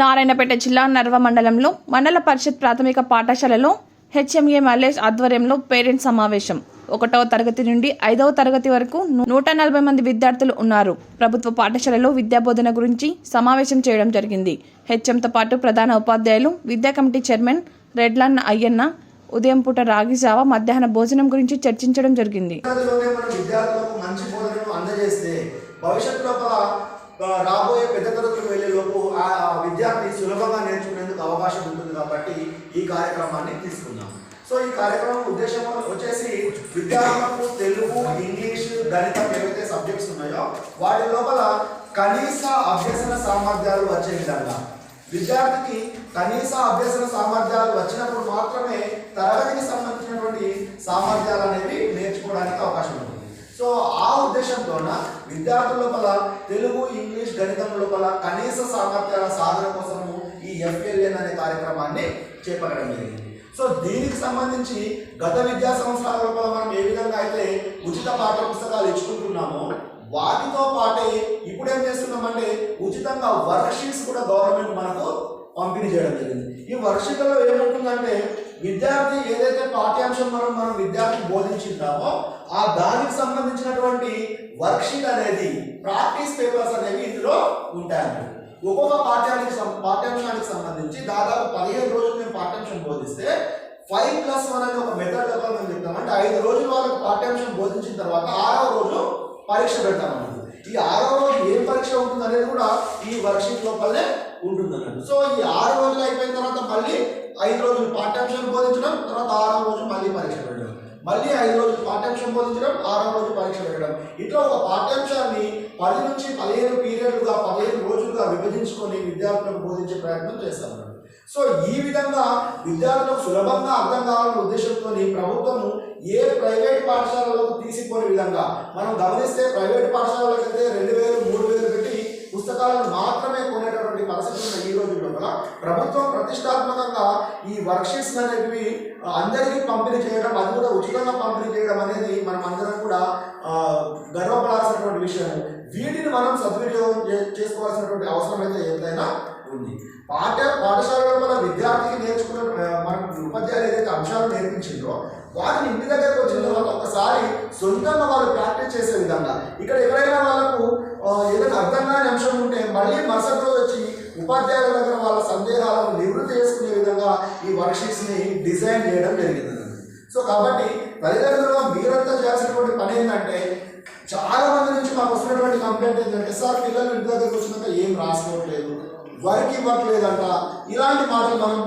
నారాయణపేట జిల్లా నర్వ మండలంలో మండల పరిషత్ ప్రాథమిక పాఠశాలలో హెచ్ఎంఏ మల్లేష్ ఆధ్వర్యంలో పేరెంట్స్ సమావేశం. ఒకటవ తరగతి నుండి ఐదవ తరగతి వరకు నూట నలభై మంది విద్యార్థులు ఉన్నారు. ప్రభుత్వ పాఠశాలలో విద్యాబోధన గురించి సమావేశం చేయడం జరిగింది. హెచ్ఎంతో పాటు ప్రధాన ఉపాధ్యాయులు విద్యా కమిటీ చైర్మన్ రెడ్లన్న అయ్యన్న ఉదయం పూట రాగి జావ మధ్యాహ్న భోజనం గురించి చర్చించడం జరిగింది. భవిష్యత్ లోపల రాబోయే పెద్ద తరగతులకు వెళ్ళే లోపు ఆ విద్యార్థి సులభంగా నేర్చుకునేందుకు అవకాశం ఉంటుంది కాబట్టి ఈ కార్యక్రమాన్ని తీసుకుందాం. సో ఈ కార్యక్రమం ఉద్దేశం వచ్చేసి విద్యార్థులకు తెలుగు ఇంగ్లీష్ గణితం ఏవైతే సబ్జెక్ట్స్ ఉన్నాయో వాటి లోపల కనీస అభ్యసన సామర్థ్యాలు వచ్చే విధంగా. విద్యార్థికి కనీస అభ్యసన సామర్థ్యాలు వచ్చే మాత్రమే తరగతికి సంబంధించినటువంటి సామర్థ్యాలు అనేవి నేర్చుకోవడానికి అవకాశం ఉంటుంది సో ఆ ఉద్దేశంతోన విద్యార్థుల లోపల తెలుగు ఇంగ్లీష్ గణితం లోపల కనీస సామర్థ్యాల సాధన కోసము ఈ ఎఫ్ఎల్ఎన్ అనే కార్యక్రమాన్ని చేపట్టడం జరిగింది. సో దీనికి సంబంధించి గత విద్యా సంవత్సరాల లోపల మనం ఏ విధంగా అయితే ఉచిత పాఠ్య పుస్తకాలు ఇచ్చుకుంటున్నామో వాటితో పాటే ఇప్పుడు ఏం చేస్తున్నామంటే ఉచితంగా వర్క్షీట్స్ కూడా గవర్నమెంట్ మనకు పంపిణీ చేయడం జరిగింది. ఈ వర్క్షీట్లలో ఏముంటుందంటే విద్యార్థి ఏదైతే పాఠ్యాంశం మనం మనం విద్యార్థి బోధించింటామో ఆ దానికి సంబంధించినటువంటి వర్క్షీట్ అనేది ప్రాక్టీస్ పేపర్స్ అనేవి ఇందులో ఉంటాయండి. ఒక్కొక్క పాఠ్యానికి పాఠ్యాంశానికి సంబంధించి దాదాపు పదిహేను రోజులు మేము పాఠ్యాంశం బోధిస్తే ఫైవ్ ప్లస్ వన్ అనే ఒక మెథడ్ లోపల మేము చెప్తాం అంటే ఐదు రోజులు వాళ్ళకి పాఠ్యాంశం బోధించిన తర్వాత ఆరో రోజు పరీక్ష పెడతాం ఈ ఆరవ రోజు ఏం పరీక్ష ఉంటుంది అనేది కూడా ఈ వర్క్షీట్ లోపలనే ఉంటుంది అన్నట్టు సో ఈ ఆరు రోజులు అయిపోయిన తర్వాత మళ్ళీ ఐదు రోజులు పాఠ్యాంశం బోధించడం తర్వాత ఆరో రోజు మళ్ళీ పరీక్ష పెట్టడం. మళ్ళీ ఐదు రోజులు పాఠ్యాంశం బోధించడం ఆరో రోజు పరీక్ష పెట్టడం. ఇట్లా ఒక పాఠ్యాంశాన్ని పది నుంచి పదిహేను పీరియడ్లుగా పదిహేను రోజులుగా విభజించుకొని విద్యార్థులకు బోధించే ప్రయత్నం చేస్తాను సో ఈ విధంగా విద్యార్థులకు సులభంగా అర్థం కావాలనే ఉద్దేశంతో ప్రభుత్వము ఏ ప్రైవేట్ పాఠశాలలో విధంగా. మనం గమనిస్తే ప్రైవేట్ పాఠశాలలకు అయితే రెండు వేలు మూడు వేలు పెట్టి పుస్తకాలను మాత్రమే కొనేటటువంటి పరిస్థితి ఉన్న ఈ రోజు లోపల ప్రభుత్వం ప్రతిష్టాత్మకంగా ఈ వర్క్షీట్స్ అనేవి అందరికీ పంపిణీ చేయడం అది కూడా ఉచితంగా పంపిణీ చేయడం అనేది మనం అందరం కూడా గర్వపడాల్సినటువంటి విషయం. వీటిని మనం సద్వినియోగం చేసుకోవాల్సినటువంటి అవసరం అయితే ఏదైనా ఉంది. పాఠ పాఠశాలలో మన విద్యార్థికి నేర్చుకున్న మన ఉపాధ్యాయులు ఏదైతే అంశాలు నేర్పించిందో వాటిని ఇంటి దగ్గరకు వచ్చిన తర్వాత ఒకసారి సొంతంగా వాళ్ళు ప్రాక్టీస్ చేసే విధంగా. ఇక్కడ ఎక్కడైనా వాళ్ళకు ఏదైనా అర్థం కాని అంశం ఉంటే మళ్ళీ మరుసటి రోజు వచ్చి ఉపాధ్యాయుల దగ్గర వాళ్ళ సందేహాలను నివృత్తి చేసుకునే విధంగా ఈ వర్క్షీట్స్ని డిజైన్ చేయడం జరిగింది. సో కాబట్టి తల్లిదండ్రులుగా మీరంతా చేయాల్సినటువంటి పని ఏంటంటే చాలా మంది నుంచి మాకు వస్తున్నటువంటి కంప్లైంట్ ఏంటంటే సార్ పిల్లలు ఇంటి దగ్గరకు వచ్చినాక ఏం రాసుకోవట్లేదు? వర్క్ ఇవ్వట్లేదంట. ఇలాంటి మాటలు మనం